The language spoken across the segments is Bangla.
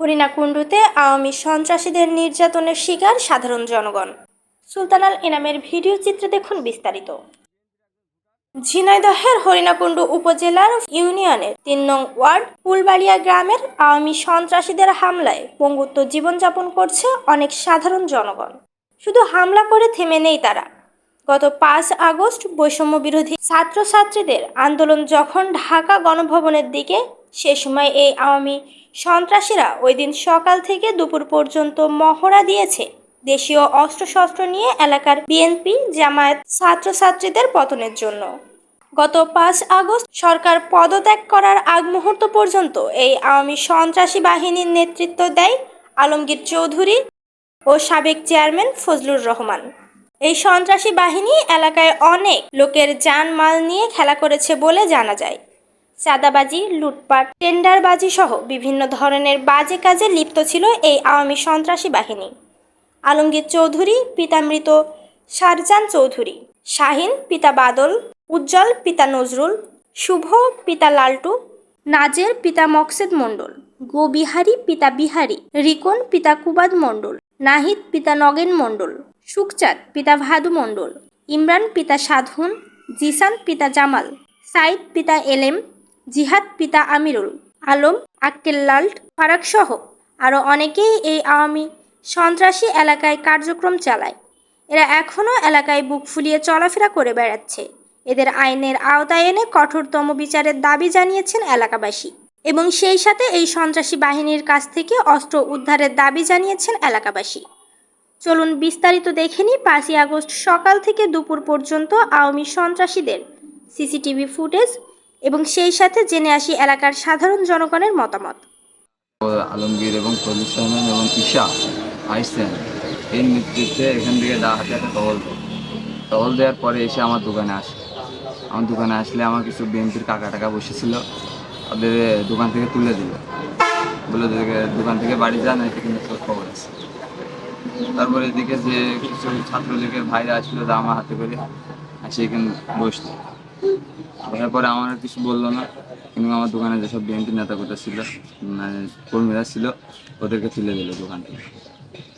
হরিণাকুণ্ডুতে আওয়ামী সন্ত্রাসীদের নির্যাতনের শিকার সাধারণ জনগণ। সুলতানাল ইনামের ভিডিও চিত্রে দেখুন বিস্তারিত। ঝিনাইদহের হরিণাকুণ্ডু উপজেলার ইউনিয়নের তিন নং ওয়ার্ড, ফুলবাড়িয়া গ্রামের আওয়ামী সন্ত্রাসীদের হামলায় পঙ্গুত্ব জীবনযাপন করছে অনেক সাধারণ জনগণ। শুধু হামলা করে থেমে নেই তারা। গত পাঁচ আগস্ট বৈষম্য বিরোধী ছাত্রছাত্রীদের আন্দোলন যখন ঢাকা গণভবনের দিকে সে সময় এই আওয়ামী সন্ত্রাসীরা ওই দিন সকাল থেকে দুপুর পর্যন্ত মহড়া দিয়েছে। দেশীয় অস্ত্রশস্ত্র নিয়ে এলাকার বিএনপি জামায়াত ছাত্রছাত্রীদের পতনের জন্য। গত পাঁচ আগস্ট সরকার পদত্যাগ করার আগ মুহূর্ত পর্যন্ত এই আওয়ামী সন্ত্রাসী বাহিনীর নেতৃত্ব দেয় আলমগীর চৌধুরী ও সাবেক চেয়ারম্যান ফজলুর রহমান। এই সন্ত্রাসী বাহিনী এলাকায় অনেক লোকের জানমাল নিয়ে খেলা করেছে বলে জানা যায়। চাঁদাবাজি, লুটপাট, টেন্ডারবাজি সহ বিভিন্ন ধরনের বাজে কাজে লিপ্ত ছিল এই আওয়ামী সন্ত্রাসী বাহিনী। আলমগীর চৌধুরী পিতা মৃত শারজান চৌধুরী, শাহিন, পিতা বাদল, উজ্জ্বল, পিতা নজরুল, শুভ, পিতা লালটু, নাজের, পিতা মকসেদ মণ্ডল, গোবিহারী, পিতা বিহারী, রিকন, পিতা কুবাদ মণ্ডল, নাহিদ, পিতা নগেন মণ্ডল সুকচাঁদ পিতা ভাদু মণ্ডল, ইমরান, পিতা সাধুন, জিসান, পিতা জামাল সাইদ পিতা এলেম জিহাদ পিতা আমিরুল আলম, আক্কেল্লাল্ট ফারাক সহ আরও অনেকেই এই আওয়ামী সন্ত্রাসী এলাকায় কার্যক্রম চালায়। এরা এখনও এলাকায় বুক ফুলিয়ে চলাফেরা করে বেড়াচ্ছে। এদের আইনের আওতায় এনে কঠোরতম বিচারের দাবি জানিয়েছেন এলাকাবাসী এবং সেই সাথে এই সন্ত্রাসী বাহিনীর কাছ থেকে অস্ত্র উদ্ধারের দাবি জানিয়েছেন এলাকাবাসী। চলুন বিস্তারিত দেখে নিই পাঁচই আগস্ট সকাল থেকে দুপুর পর্যন্ত আওয়ামী সন্ত্রাসীদের। সিসিটিভি ফুটেজ এবং সেই সাথে জেনে আসি এলাকার সাধারণ জনগণের মতামত। আলমগীর এবং রহমান এবং ঈশা আইসেন এই নেতৃত্বে এখান থেকে দা হাতে একটা টহল টহল দেওয়ার পরে এসে আমার দোকানে আসে। আমার দোকানে আসলে আমার কিছু বিএনপির কাকা টাকা বসেছিল, ওদের দোকান থেকে তুলে দিল। বলে দোকান থেকে বাড়ি যান এটা কিন্তু খবর আছে। তারপরে এদিকে যে কিছু ছাত্রলীগের ভাইরা আসলো আমার হাতে করে আসে এখানে বসতো এরপরে আমার কিছু বলল না। কিন্তু আমার দোকানে যেসব বিএনপি নেতাকর্তা ছিল মানে কর্মীরা ছিল, ওদেরকে তুলে দিল দোকান থেকে।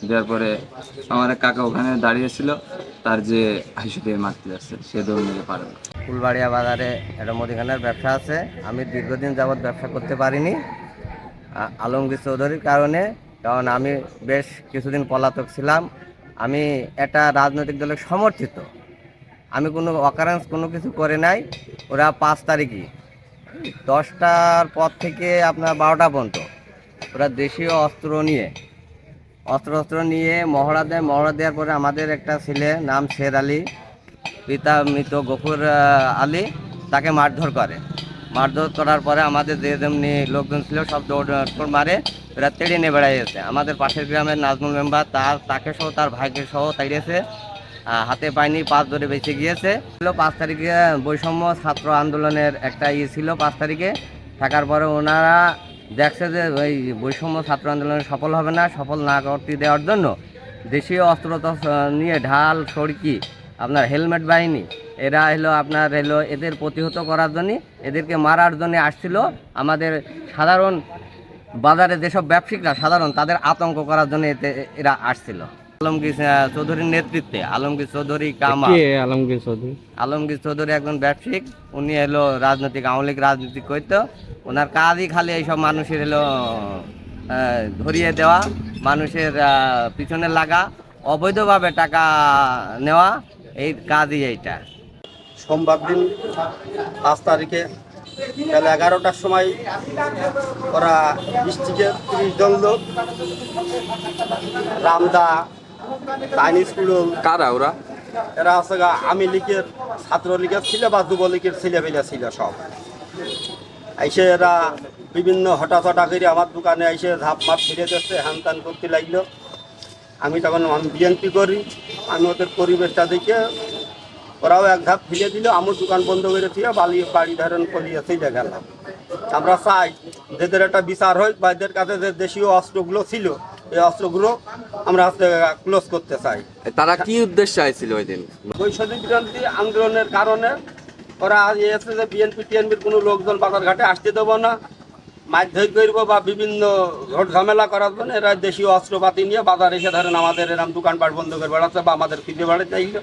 দেওয়ার পরে আমার এক কাকা ওখানে দাঁড়িয়েছিল তার যে হাসি দিয়ে মারতে যাচ্ছে, সে দৌড় মেরে পারে না ফুলবাড়িয়া বাজারে একটা মুদিখানার ব্যবসা আছে। আমি দীর্ঘদিন যাবৎ ব্যবসা করতে পারিনি আলমগীর চৌধুরীর কারণে, কারণ আমি বেশ কিছুদিন পলাতক ছিলাম। আমি একটা রাজনৈতিক দলের সমর্থিত। আমি কোনো অকারেন্স কোনো কিছু করে নাই। ওরা পাঁচ তারিখই। দশটার পর থেকে আপনার বারোটা পর্যন্ত। ওরা দেশীয় অস্ত্র নিয়ে। অস্ত্র অস্ত্র নিয়ে মহড়া দেয় মহড়া দেওয়ার পরে আমাদের একটা ছেলে নাম শের আলী পিতা মৃত গফুর আলী তাকে মারধর করে। মারধর করার পরে আমাদের যে যেমনি লোকজন ছিল সব দৌড় মারে ওরা তেড়ে নিয়ে বেড়াইছে আমাদের পাশের গ্রামের নাজমুল মেম্বার তার তাকে সহ তার ভাইকে সহ আহ, হাতে পায়নি, পাঁচ ধরে বেঁচে গিয়েছে। পাঁচ তারিখে বৈষম্য ছাত্র আন্দোলনের একটা ইয়ে ছিল পাঁচ তারিখে। থাকার পরে ওনারা দেখছে যে ওই বৈষম্য ছাত্র আন্দোলন সফল হবে না, সফল না করতে দেওয়ার জন্য দেশীয় অস্ত্র নিয়ে ঢাল, সড়কি, আপনার হেলমেট বাহিনী, এরা হলো আপনার হলো এদের প্রতিহত করার জন্য, এদেরকে মারার জন্য আসছিল। আমাদের সাধারণ বাজারে যেসব ব্যবসায়িকরা, সাধারণ তাদের আতঙ্ক করার জন্য এতে, এরা আসছিল। আলমগীর চৌধুরীর নেতৃত্বে আলমগীর চৌধুরী কামা কে আলমগীর চৌধুরী? আলমগীর চৌধুরী একজন ব্যবসায়িক উনি এলো রাজনৈতিক আওয়ামী লীগ রাজনীতি করতো। ওনার কাজই খালি এইসব মানুষের এলো ধরিয়ে দেওয়া মানুষের পিছনে লাগা অবৈধভাবে টাকা নেওয়া এই কাজই এইটা। সোমবার দিন পাঁচ তারিখে বেলা এগারোটার সময় ওরা ডিস্ট্রিক্টের তিরিশ জন লোক রামদা চাইনিজ কুড়ুল কারা ওরা? এরা আছে গা আমি লীগের ছাত্রলীগের ছিল বা যুবলীগের ছেলেপেলে ছিল সব। এসে এরা বিভিন্ন হঠাৎ হঠাৎ করে আমার দোকানে এসে ধাপ মাপ ফিরে যাচ্ছে হ্যান ত্যান করতে লাগল। আমি তখন আমি বিএনপি করি আমি ওদের পরিবেশটা দেখে ওরাও এক ধাপ ফিরে দিল আমার দোকান বন্ধ করে দিয়ে বালি বাড়ি ধারণ করিয়ে চলে গেলাম। আমরা চাই যেদের একটা বিচার হয় বা এদের কাছে যে দেশীয় অস্ত্রগুলো ছিল এই অস্ত্রগুলো আমরা ক্লোজ করতে চাই। তারা কি উদ্দেশ্যে আইছিল ওই দিন? বৈষয়িক বিরোধী আন্দোলনের কারণে ওরা এসে যে বিএনপি টিএনপির কোনো লোকজন বাজারঘাটে আসতে দেবো না মারধর করব বা বিভিন্ন ঘট ঝামেলা করার জন্য এরা দেশীয় অস্ত্রপাতি নিয়ে বাজার এসে ধরেন আমাদের এরম দোকানপাট বন্ধ করে বেড়াচ্ছে বা আমাদের ফিরে বেড়াতে চাইলো।